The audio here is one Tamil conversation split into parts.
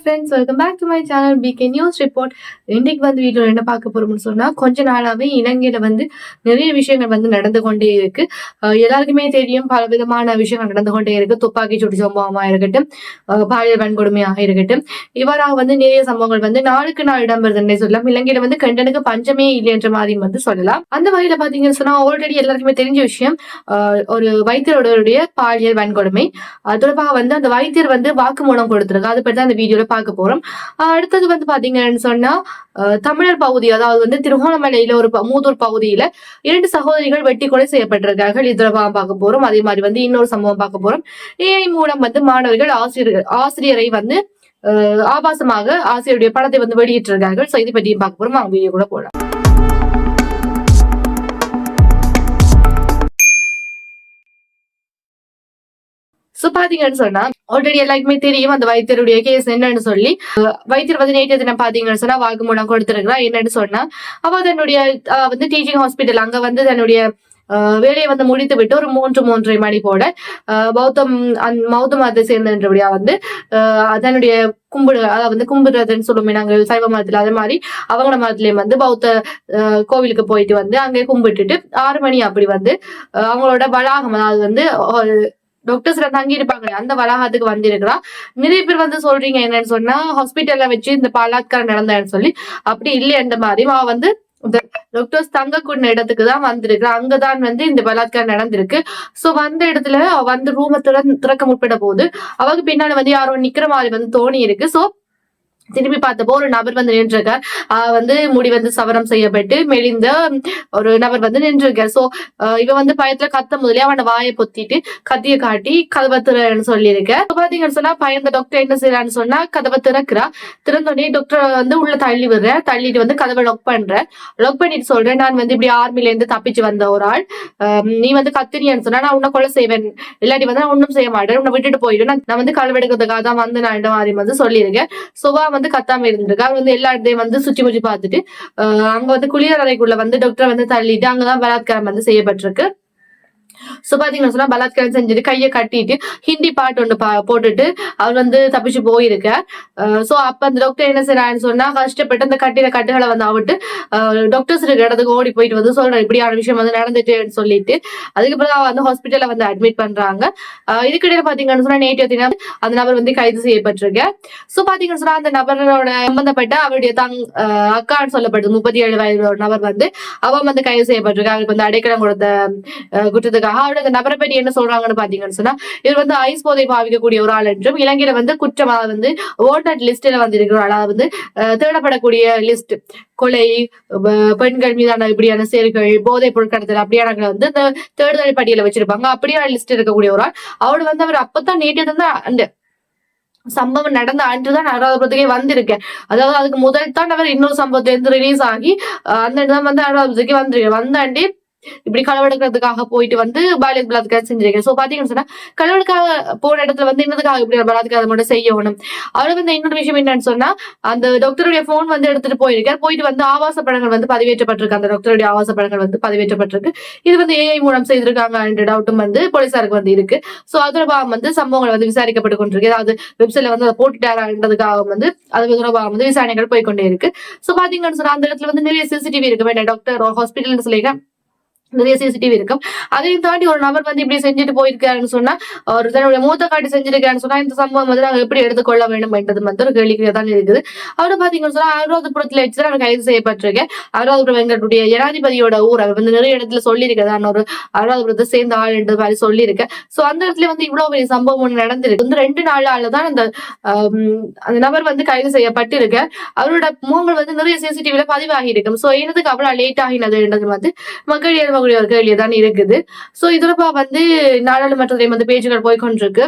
Friends welcome back to my channel PK news report இன்னைக்கு வந்து வீடியோ என்ன பார்க்க போறோம்னு சொன்னா கொஞ்ச நாளாவே இலங்கையில வந்து நிறைய விஷயங்கள் வந்து நடந்து கொண்டே இருக்கு. எல்லாருக்குமே தெரியும் பல விதமான விஷயங்கள் நடந்து கொண்டே இருக்கு. துப்பாக்கி சூடு சம்பவமா இருக்கட்டும் பாலியல் வன்கொடுமையாக இருக்கட்டும் இவ்வாறாக வந்து நிறைய சம்பவங்கள் வந்து நாளுக்கு நாள் இடம்பெறுதுன்னே சொல்லலாம். இலங்கையில வந்து கண்டனுக்கு பஞ்சமே இல்லை என்ற மாதிரி வந்து சொல்லலாம். அந்த வகையில பாத்தீங்கன்னு சொன்னா ஆல்ரெடி எல்லாருக்குமே தெரிஞ்ச விஷயம் ஒரு வைத்தியருடைய பாலியல் வன்கொடுமை. தொடர்பாக வந்து அந்த வைத்தியர் வந்து வாக்குமூலம் கொடுத்திருக்கு. அது பற்றி தான் அந்த வீடியோல பார்க்க போறோம். அடுத்தது வந்து பாத்தீங்கன்னு சொன்னா தமிழர் பகுதி அதாவது வந்து திருகோணமலையில ஒரு மூதூர் பகுதியில இரண்டு சகோதரிகள் வெட்டி கொலை செய்யப்பட்டிருக்கார்கள். இது பார்க்க போறோம். அதே மாதிரி வந்து இன்னொரு சம்பவம் பார்க்க போறோம். ஏஐ மூலம் வந்து மாணவர்கள் ஆசிரியர் ஆசிரியரை வந்து ஆஹ் ஆபாசமாக ஆசிரியருடைய படத்தை வந்து வெளியிட்டிருக்கார்கள். செய்தி இதை பற்றியும் பார்க்க போறோம். அவங்க வீடியோ கூட போடலாம் சோ பாத்தீங்கன்னு சொன்னா ஆல்ரெடி எல்லாருக்குமே தெரியும் அந்த வைத்தியருடைய கேஸ் என்னன்னு சொல்லி. வைத்தியர் வந்து நேற்று தினம் பாத்தீங்கன்னு சொன்னா வாக்குமூலம் கொடுத்திருக்கிறா. என்னன்னு சொன்னா அவ தன்னுடைய அஹ் வந்து டீச்சிங் ஹாஸ்பிட்டல் அங்க வந்து தன்னுடைய வேலையை வந்து முடித்து விட்டு ஒரு மூன்று மூன்றரை மணி போல அஹ் பௌத்தம் அந்- மௌத்த மதத்தை சேர்ந்தபடியா வந்து தன்னுடைய கும்பிடு அதாவது வந்து கும்பிடுறதுன்னு சொல்லுவோமே நாங்கள் சைவ மதத்துல அதே மாதிரி அவங்கள மதத்துலயும் வந்து பௌத்த கோவிலுக்கு போயிட்டு வந்து அங்கே கும்பிட்டுட்டு ஆறு மணி அப்படி வந்து அவங்களோட வளாகம் அதாவது வந்து டாக்டர்ஸ் தங்கி இருப்பாங்க அந்த வளாகத்துக்கு வந்திருக்கிறா. நிறைய பேர் வந்து சொல்றீங்க என்னன்னு சொன்னா ஹாஸ்பிட்டல்ல வச்சு இந்த பலாத்காரம் நடந்தேன்னு சொல்லி. அப்படி இல்லை அந்த மாதிரி அவ வந்து டாக்டர்ஸ் தங்கக்கூடிய இடத்துக்கு தான் வந்திருக்கிறான் அங்கதான் வந்து இந்த பலாத்காரம் நடந்திருக்கு. சோ வந்த இடத்துல அவ வந்து ரூம திறக்க முற்பட போது அவருக்கு பின்னால வந்து யாரோ நிக்கிற மாதிரி வந்து தோணி இருக்கு. சோ திரும்பி பார்த்தப்போ ஒரு நபர் வந்து நின்றுருக்கார். வந்து முடி வந்து சவரம் செய்யப்பட்டு மெலிந்த ஒரு நபர் வந்து நின்றுருக்கார். சோ இவன் வந்து பயத்துல கத்த முதலே அவன வாயை பொத்திட்டு கத்திய காட்டி கதவை திறன்னு சொல்லியிருக்க பாத்தீங்கன்னு சொன்னா பயந்த டாக்டர் என்ன செய்யறான்னு சொன்னா கதவை திறக்கிறா. திறந்தோடனே டாக்டர் வந்து உள்ள தள்ளி விடுற தள்ளிட்டு வந்து கதவை லாக் பண்ற லாக் பண்ணிட்டு சொல்றேன் நான் வந்து இப்படி ஆர்மில இருந்து தப்பிச்சு வந்த ஒரு ஆள். நீ வந்து கத்தினியான்னு சொன்னா நான் உன்னை கொலை செய்வேன். இல்லாட்டி வந்து நான் ஒன்னும் செய்ய மாட்டேன். உன்னை விட்டுட்டு போயிடும் நான் வந்து கழுவெடுக்கிறதுக்காக தான் வந்து நான் இந்த மாதிரி வந்து சொல்லியிருக்கேன். சுபா வந்து கத்தாம இருந்திருக்கு. அவர் வந்து எல்லா இடத்தையும் வந்து சுற்றி முற்றி பார்த்துட்டு ஆஹ் அங்க வந்து குளியல் அறைக்குள்ள வந்து டாக்டர் வந்து தள்ளிட்டு அங்கதான் பலாத்காரம் வந்து செய்யப்பட்டிருக்கு. ஸோ பாத்தீங்கன்னா சொன்னா பலாத்காரம் செஞ்சுட்டு கையை கட்டிட்டு ஹிந்தி பாட்டு ஒண்ணு போட்டுட்டு அவர் வந்து தப்பிச்சு போயிருக்க சோ அப்ப அந்த டாக்டர் என்ன செய்யறான்னு சொன்னா கஷ்டப்பட்டு அந்த கட்டின கட்டுகளை வந்து அவட்டு டாக்டர்ஸ் இருக்கிற இடத்துக்கு ஓடி போயிட்டு வந்து சொல்றேன் இப்படியான விஷயம் வந்து நடந்துட்டுன்னு சொல்லிட்டு. அதுக்கப்புறம் அவ வந்து ஹாஸ்பிட்டல்ல வந்து அட்மிட் பண்றாங்க. ஆஹ் இதுக்கிடையில பாத்தீங்கன்னு சொன்னா நேற்று தினம் அந்த நபர் வந்து கைது செய்யப்பட்டிருக்கேன் ஸோ பாத்தீங்கன்னு சொன்னா அந்த நபரோட சம்பந்தப்பட்ட அவருடைய தங் அக்கான்னு சொல்லப்படுது முப்பத்தி ஏழு வயது நபர் வந்து அவ வந்து கைது செய்யப்பட்டிருக்கு அவருக்கு வந்து அடைக்கலம் கொடுத்த குற்றத்துக்காக குற்றத்துக்காக அவருடைய அந்த நபரை பற்றி என்ன சொல்றாங்கன்னு பாத்தீங்கன்னு சொன்னா இவர் வந்து ஐஸ் போதை பாவிக்கக்கூடிய ஒரு ஆள் என்றும் இலங்கையில வந்து குற்றமா வந்து ஓட்டட் லிஸ்ட்ல வந்து இருக்கிற அதாவது வந்து ஆஹ் தேடப்படக்கூடிய லிஸ்ட் கொலை பெண்கள் மீதான இப்படியான செயல்கள் போதைப் பொருட்கடத்தல் அப்படியான வந்து இந்த தேடுதல் பட்டியல வச்சிருப்பாங்க. அப்படியான லிஸ்ட் இருக்கக்கூடிய ஒரு ஆள். அவர் வந்து அவர் அப்பதான் நேற்று தான் அந்த சம்பவம் நடந்த அன்றுதான் அனுராதபுரத்துக்கே வந்திருக்கேன். அதாவது அதுக்கு முதல் தான் அவர் இன்னொரு சம்பவத்திலிருந்து ரிலீஸ் ஆகி அந்த இடம் வந்து அனுராதபுரத்துக்கே வந்திருக்கேன் வந்தாண்டி இப்படி களவெடுக்கிறதுக்காக போயிட்டு வந்து பாலியல் பலாத்காரம் செஞ்சிருக்கேன். சோ பாத்தீங்கன்னு சொன்னா களவெடுக்காக போன இடத்துல வந்து என்னதுக்காக இப்படி பலாத்காரம் மட்டும் செய்யணும் அவர் வந்து இன்னொரு விஷயம் என்னன்னு சொன்னா அந்த டாக்டருடைய போன் வந்து எடுத்துட்டு போயிருக்கார். போயிட்டு வந்து ஆவாச படங்கள் வந்து பதிவேற்றப்பட்டிருக்கு. அந்த டாக்டருடைய ஆவாச படங்கள் வந்து பதிவேற்றப்பட்டிருக்கு. இது வந்து ஏஐ மூலம் செய்திருக்காங்க. என்ற டவுட்டும் வந்து போலீசாருக்கு வந்து இருக்கு. சோ அது தொடர்பாக வந்து சம்பவங்கள் வந்து விசாரிக்கப்பட்டு கொண்டிருக்கு. அதாவது வெப்சைட்ல வந்து அதை போட்டுட்டாரான்றதுக்காக வந்து அது தொடர்பாக வந்து விசாரணைகள் போய்கொண்டே இருக்கு. சோ பாத்தீங்கன்னு சொன்னா அந்த இடத்துல வந்து நிறைய சிசிடிவி இருக்கு வேண்டாம் டாக்டர் ஹாஸ்பிட்டல்னு சொல்லியிருக்கேன். நிறைய சிசிடிவி இருக்கும் அதையும் தாண்டி ஒரு நபர் வந்து இப்படி செஞ்சுட்டு போயிருக்காருன்னு சொன்னா அவர் தன்னுடைய மூத்த காட்டி செஞ்சிருக்காருன்னு சொன்னா இந்த சம்பவம் வந்து நாங்க எப்படி எடுத்துக்கொள்ள வேண்டும் என்றது வந்து ஒரு கேள்விக்குறியா தான் இருக்குது. அவரை பாத்தீங்கன்னு சொன்னா அனுராதபுரத்துல வச்சு அவர் கைது செய்யப்பட்டிருக்கேன். அனுராதபுரம் எங்களுடைய ஜனாதிபதியோட ஊர் அவர் வந்து நிறைய இடத்துல சொல்லியிருக்கேன் நான் ஒரு அனுராதபுரத்தை சேர்ந்த ஆள் என்ற மாதிரி சொல்லியிருக்கேன். சோ அந்த இடத்துல வந்து இவ்வளவு பெரிய சம்பவம் ஒண்ணு நடந்திருக்கு. வந்து ரெண்டு நாளால தான் அந்த அந்த நபர் வந்து கைது செய்யப்பட்டிருக்க அவரோட முகங்கள் வந்து நிறைய சிசிடிவில பதிவாகி இருக்கும். சோ என்னதுக்கு அவ்வளவு லேட் ஆகினதுன்றது வந்து மக்கள் எழுப்பக்கூடிய ஒரு தான் இருக்குது. சோ இதுலப்பா வந்து நாடாளுமன்றத்திலையும் வந்து பேச்சுகள் போய்கொண்டிருக்கு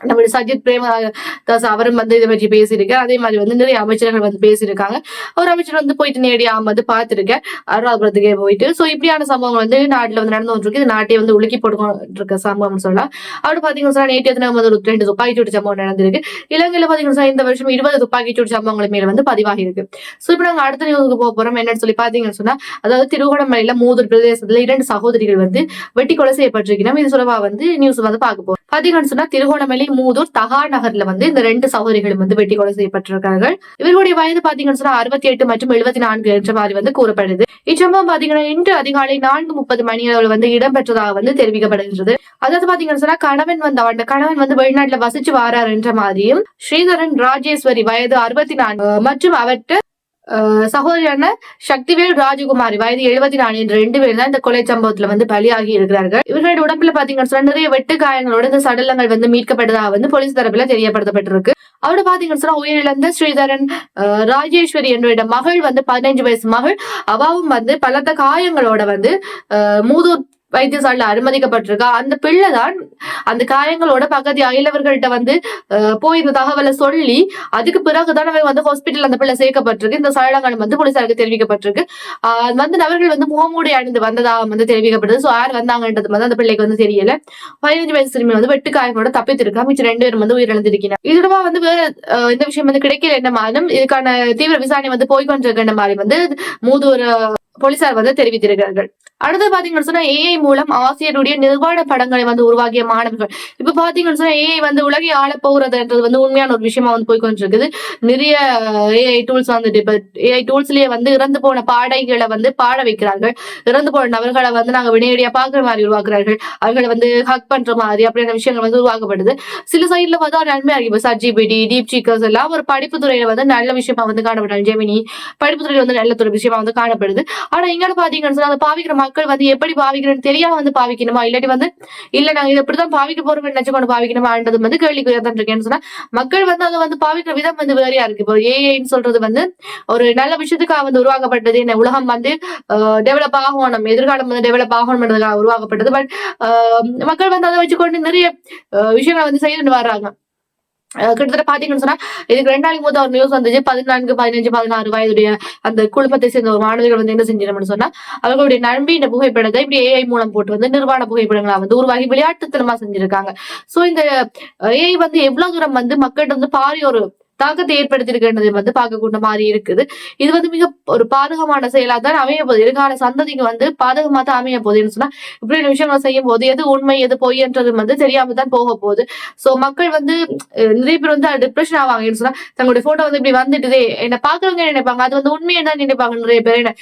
நம்மளுடைய சஜித் பிரேமதாஸ் அவரும் வந்து இதை பற்றி பேசியிருக்கேன் அதே மாதிரி வந்து நிறைய அமைச்சர்கள் வந்து பேசியிருக்காங்க. ஒரு அமைச்சர் வந்து போயிட்டு நேரடியா வந்து பார்த்திருக்கேன் அருணாபுரத்துக்கே போயிட்டு. சோ இப்படியான சம்பவங்கள் வந்து நாட்டில் வந்து நடந்து வந்துருக்கு இது நாட்டை வந்து உலுக்கி போட்டுக்கொண்டு இருக்க சம்பவம் சொல்லலாம். அப்படி பார்த்தீங்கன்னா நேற்று தினம் வந்து ஒரு ரெண்டு துப்பாக்கி சூடு சம்பவம் நடந்திருக்கு. இலங்கையில் பாத்தீங்கன்னா இந்த வருஷம் இருபது துப்பாக்கி சூடு சம்பவங்கள் மேல வந்து பதிவாகி இருக்கு சோ இப்ப நாங்க அடுத்த நியூஸுக்கு போக போறோம். என்னன்னு சொல்லி பார்த்தீங்கன்னு சொன்னா அதாவது திருகோணமலையில் மூதூர் பிரதேசத்துல இரண்டு சகோதரிகள் வந்து வெட்டி கொலை செய்யப்பட்டிருக்கிறோம் இது சொல்லவா வந்து நியூஸ் வந்து பார்க்க போகிறோம் பாத்தீங்கன்னு சொன்னா திருகோணமலை மூதூர் தகா நகர்ல வந்து இந்த ரெண்டு சகோதரிகளும் வந்து வெட்டி கொலை செய்யப்பட்டிருக்கார்கள் இவர்களுடைய வயது பாத்தீங்கன்னு சொன்னா அறுபத்தி எட்டு மற்றும் எழுபத்தி நான்கு என்ற மாதிரி வந்து கூறப்படுது. இச்சம்பவம் பாத்தீங்கன்னா இன்று அதிகாலை நான்கு முப்பது மணி அளவில் வந்து இடம்பெற்றதாக வந்து தெரிவிக்கப்படுகின்றது. அதாவது பாத்தீங்கன்னு சொன்னா கணவன் வந்து அவன் கணவன் வந்து வெளிநாட்டுல வசிச்சு வாரார் என்ற மாதிரியும் ஸ்ரீதரன் ராஜேஸ்வரி வயது அறுபத்தி நான்கு மற்றும் அவற்ற சகோதரியான சக்திவேல் ராஜகுமாரி வயது எழுபத்தி நாலு என்ற ரெண்டு பேர் தான் இந்த கொலை சம்பவத்துல வந்து பலியாகி இருக்கிறார்கள். இவர்களுடைய உடம்புல பாத்தீங்கன்னு சொன்னா நிறைய வெட்டு காயங்களோட இந்த சடலங்கள் வந்து மீட்கப்பட்டதாக வந்து போலீஸ் தரப்புல தெரியப்படுத்தப்பட்டிருக்கு. அவரோட பாத்தீங்கன்னு சொன்னா உயிரிழந்த ஸ்ரீதரன் ராஜேஸ்வரி என்ற மகள் வந்து பதினைஞ்சு வயசு மகள். அவாவும் வந்து பலத்த காயங்களோட வந்து மூதூர் வைத்தியசாலையில அனுமதிக்கப்பட்டிருக்கா? அந்த பிள்ளை தான் அந்த காயங்களோட பகுதி அயலவர்கள்ட்ட வந்து போய் இந்த தகவலை சொல்லி அதுக்கு பிறகுதான் அவங்க வந்து ஹாஸ்பிட்டல் அந்த பிள்ளை சேர்க்கப்பட்டிருக்கு. இந்த சடலங்கள் வந்து போலீசாருக்கு தெரிவிக்கப்பட்டிருக்கு. ஆஹ் வந்து நபர்கள் வந்து முகமூடி அணிந்து வந்ததாக வந்து தெரிவிக்கப்படுது. ஸோ யார் வந்தாங்கன்றது வந்து அந்த பிள்ளைக்கு வந்து தெரியல. பதினஞ்சு வயசு சிறுமி வந்து வெட்டுக்காயங்களோட தப்பித்திருக்கா? மிச்சம் ரெண்டு பேரும் வந்து உயிரிழந்திருக்கிறார் இதோட வந்து வேற இந்த விஷயம் வந்து கிடைக்கல என்ன மாதிரியும் இதுக்கான தீவிர விசாரணை வந்து போய்கொண்டிருக்கின்ற மாதிரி வந்து மூதூர் போலீசார் வந்து தெரிவித்திருக்கிறார்கள். அடுத்து பாத்தீங்கன்னு சொன்னா ஏஐ மூலம் ஆசிரியருடைய நிர்வாண படங்களை வந்து உருவாக்கிய மாணவர்கள். இப்ப பாத்தீங்கன்னு சொன்னா ஏஐ வந்து உலகை ஆள போகிறதுன்றது வந்து உண்மையான ஒரு விஷயமா வந்து போய்கொண்டிருக்குது நிறைய ஏஐ டூல்ஸ் வந்துட்டு இப்ப ஏஐ டூல்ஸ்லயே வந்து இறந்து போன பாடைகளை வந்து பாட வைக்கிறார்கள். இறந்து போன நபர்களை வந்து நாங்க வினையடியா பாக்குற மாதிரி உருவாக்குறார்கள். அவர்களை வந்து ஹக் பண்ற மாதிரி அப்படியான விஷயங்கள் வந்து உருவாக்கப்படுது. சில சைட்ல பார்த்தா ஒரு நன்மையா இருக்கு. இப்ப சர்ஜிபிடி டீப் சீக்கர்ஸ் எல்லாம் ஒரு படிப்பு துறையில வந்து நல்ல விஷயமா வந்து காணப்படுறாங்க ஜெமினி படிப்பு துறையில வந்து நல்ல துறை விஷயமா வந்து காணப்படுது. ஆனா இங்க பாத்தீங்கன்னு சொன்னா அதை பாவிக்கிற மக்கள் வந்து எப்படி பாவிக்கிறேன்னு தெரியாம வந்து பாவிக்கணுமா? இல்லாட்டி வந்து இல்ல நாங்க இதை இப்படிதான் பாவிக்க போறோம் நினைச்சுக்கொண்டு பாவிக்கணுமான்றது வந்து கேள்விக்குறியா தான் இருக்கேன்னு சொன்னா மக்கள் வந்து அதை வந்து பாவிக்கிற விதம் வந்து வேறையா இருக்கு. இப்போ ஏஐன்னு சொல்றது வந்து ஒரு நல்ல விஷயத்துக்காக வந்து உருவாக்கப்பட்டது என்ன? உலகம் வந்து டெவலப் ஆகணும் எதிர்காலம் வந்து டெவலப் ஆகணும்ன்றதுக்காக உருவாக்கப்பட்டது. பட் மக்கள் வந்து அதை வச்சுக்கொண்டு நிறைய விஷயங்களை வந்து செய்துட்டு வர்றாங்க. கிட்டத்தட்ட பாத்தீங்கன்னு சொன்னா இதுக்கு ரெண்டு நாளைக்கு போது ஒரு நியூஸ் வந்துச்சு. பதினான்கு பதினஞ்சு பதினாறு வயதுடைய அந்த குழுமத்தை சேர்ந்த ஒரு மாணவர்கள் வந்து என்ன செஞ்சிடணும்னு சொன்னா அவர்களுடைய நண்பின் புகைப்படத்தை இப்படி ஏஐ மூலம் போட்டு வந்து நிர்வாண புகைப்படங்களா வந்து உருவாகி விளையாட்டுத்தனமா செஞ்சிருக்காங்க. சோ இந்த ஏஐ வந்து எவ்வளவு தூரம் வந்து மக்கள்கிட்ட வந்து பாரி ஒரு தாக்கத்தை ஏற்படுத்தியிருக்கின்றது வந்து பார்க்கக்கூடிய மாதிரி இருக்குது. இது வந்து மிக ஒரு பாதகமான செயலா தான் அமைய போகுது எதிர்கால சந்ததிக்கு வந்து பாதகமாக தான் அமைய போகுதுன்னு சொன்னா இப்படி விஷயங்கள் செய்யும் போது எது உண்மை எது பொய்ன்றது வந்து தெரியாம தான் போக போகுது. சோ மக்கள் வந்து நிறைய பேர் வந்து டிப்ரெஷன் ஆவாங்கன்னு சொன்னா தங்களுடைய போட்டோ வந்து இப்படி வந்துட்டுதே என்ன பாக்குறவங்க நினைப்பாங்க? அது வந்து உண்மையை தான் நினைப்பாங்க? நிறைய பேர் என்ன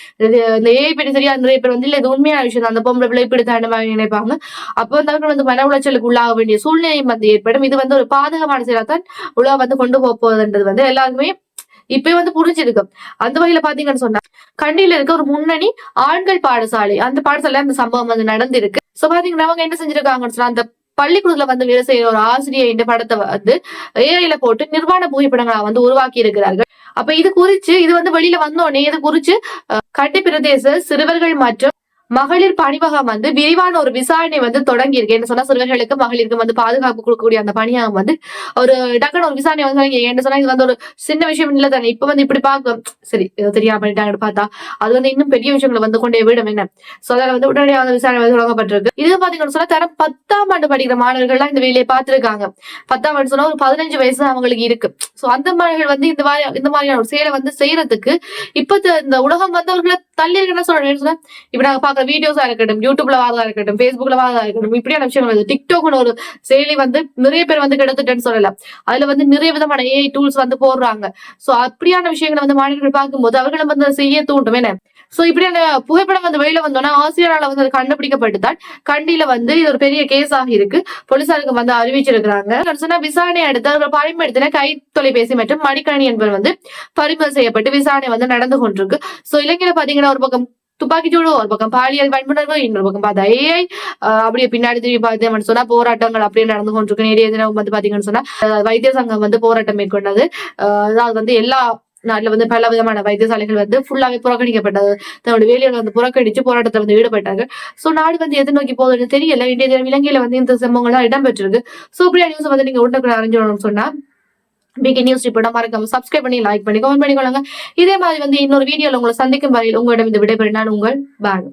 இந்த ஏஐ பேர் சரியா நிறைய பேர் வந்து இல்ல இது உண்மையான விஷயம் அந்த பொம்பளை பிள்ளை இப்படி தான் நினைப்பாங்க. அப்போ வந்து அவர்கள் வந்து மன உளைச்சலுக்கு உள்ளாக வேண்டிய சூழ்நிலையும் வந்து ஏற்படும். இது வந்து ஒரு பாதகமான செயலாக தான் உலகம் வந்து கொண்டு போக அப்படின்றது வந்து எல்லாருக்குமே இப்ப வந்து புரிஞ்சிருக்கு அந்த வகையில பாத்தீங்கன்னு சொன்னா கண்டியில இருக்க ஒரு முன்னணி ஆண்கள் பாடசாலை. அந்த பாடசாலை அந்த சம்பவம் வந்து நடந்திருக்கு. சோ பாத்தீங்கன்னா அவங்க என்ன செஞ்சிருக்காங்கன்னு சொன்னா அந்த பள்ளிக்கூடத்துல வந்து வேலை செய்யற ஒரு ஆசிரியர் இந்த படத்தை வந்து ஏஐல போட்டு நிர்வாண புகைப்படங்களா வந்து உருவாக்கி இருக்கிறார்கள். அப்ப இது குறிச்சு இது வந்து வெளியில வந்தோடனே இது குறிச்சு கட்டி பிரதேச சிறுவர்கள் மற்றும் மகளிர் பணிவகம் வந்து விரிவான ஒரு விசாரணை வந்து தொடங்கி இருக்கு என்ன சொன்னா சிறுவர்களுக்கு மகளிருக்கு வந்து பாதுகாப்பு கொடுக்கக்கூடிய அந்த பணியகம் வந்து ஒரு டக்குனு ஒரு விசாரணை வந்து தொடங்கி என்ன சொன்னா இது வந்து ஒரு சின்ன விஷயம் இல்ல தானே. இப்ப வந்து இப்படி பார்க்க சரி ஏதோ தெரியாம பண்ணிட்டாங்கன்னு பார்த்தா அது வந்து இன்னும் பெரிய விஷயங்களை வந்து கொண்டே விடும். என்ன? சோ அதில் வந்து உடனடியாக வந்து விசாரணை வந்து தொடங்கப்பட்டிருக்கு. இது பாத்தீங்கன்னு சொன்னா தரம் பத்தாம் ஆண்டு படிக்கிற மாணவர்கள்லாம் இந்த வேலையை பார்த்திருக்காங்க. பத்தாம் ஆண்டு சொன்னா ஒரு பதினஞ்சு வயசு அவங்களுக்கு இருக்கு. சோ அந்த மாணவர்கள் வந்து இந்த மாதிரி இந்த மாதிரியான ஒரு செயலை வந்து செய்யறதுக்கு இப்ப இந்த உலகம் வந்து அவர்களை தள்ளி இருக்குன்னு சொல்றேன் சொன்னா இப்ப நாங்க பாக்குற வீடியோஸா இருக்கட்டும் யூடியூப்ல வாதா இருக்கட்டும் ஃபேஸ்புக்ல வாதா இருக்கட்டும் இப்படியான விஷயங்கள் வந்து டிக்டாக்னு ஒரு செயலி வந்து நிறைய பேர் வந்து கெடுத்துட்டேன்னு சொல்லலாம் அதுல வந்து நிறைய விதமான ஏஐ டூல்ஸ் வந்து போடுறாங்க. சோ அப்படியான விஷயங்களை வந்து மாணவர்கள் பார்க்கும்போது அவர்களும் வந்து செய்ய தூண்டும். என்ன? சோ இப்படியான புகைப்படம் வந்து வெளியில வந்தோம்னா ஆசிரியரால வந்து அது கண்டுபிடிக்கப்பட்டுதான். கண்டியில வந்து இது ஒரு பெரிய கேஸ் ஆகி இருக்கு. போலீசாருக்கு வந்து அறிவிச்சிருக்கிறாங்க. சொன்னா விசாரணை அடுத்து அவர்கள் பயன்படுத்தின கை தொலைபேசி மற்றும் மடிக்கணி என்பது வந்து பறிமுதல் செய்யப்பட்டு விசாரணை வந்து நடந்து கொண்டிருக்கு. சோ இலங்கையில பாத்தீங்கன்னா ஒரு பக்கம் துப்பாக்கிச்சூடு ஒரு பக்கம் பாலியல் வன்புணர்வு இன்னொரு பக்கம் பார்த்தா ஏஐ அப்படியே பின்னாடி திரும்பி பார்த்தேன் சொன்னா போராட்டங்கள் அப்படியே நடந்து கொண்டிருக்கு நிறைய தினம் வந்து பாத்தீங்கன்னு சொன்னா வைத்திய சங்கம் வந்து போராட்டம் மேற்கொண்டது. அஹ், அதாவது வந்து எல்லா நாட்டுல வந்து பல விதமான வைத்தியசாலைகள் வந்து ஃபுல்லாவே புறக்கணிக்கப்பட்டது. தன்னோட வேலையை வந்து புறக்கணிச்சு போராட்டத்தில் வந்து ஈடுபட்டாங்க. சோ நாடு வந்து எது நோக்கி போகுதுன்னு தெரியல. இன்றைய தினம் இலங்கையில வந்து இந்த சம்பவங்கள்லாம் இடம்பெற்றிருக்கு. சோ இப்படியா நியூஸ் வந்து நீங்க உடனுக்குள்ள அறிஞ்சிடணும்னு சொன்னா பிகே நியூஸ் ரிப்போர்ட்டா மறக்காம சப்ஸ்கிரைப் பண்ணி லைக் பண்ணி கமெண்ட் பண்ணிக்கொள்ளுங்க. இதே மாதிரி வந்து இன்னொரு வீடியோல உங்களை சந்திக்கும் வரையில் உங்களிடம் இந்த விடைபெற உங்கள் பானு.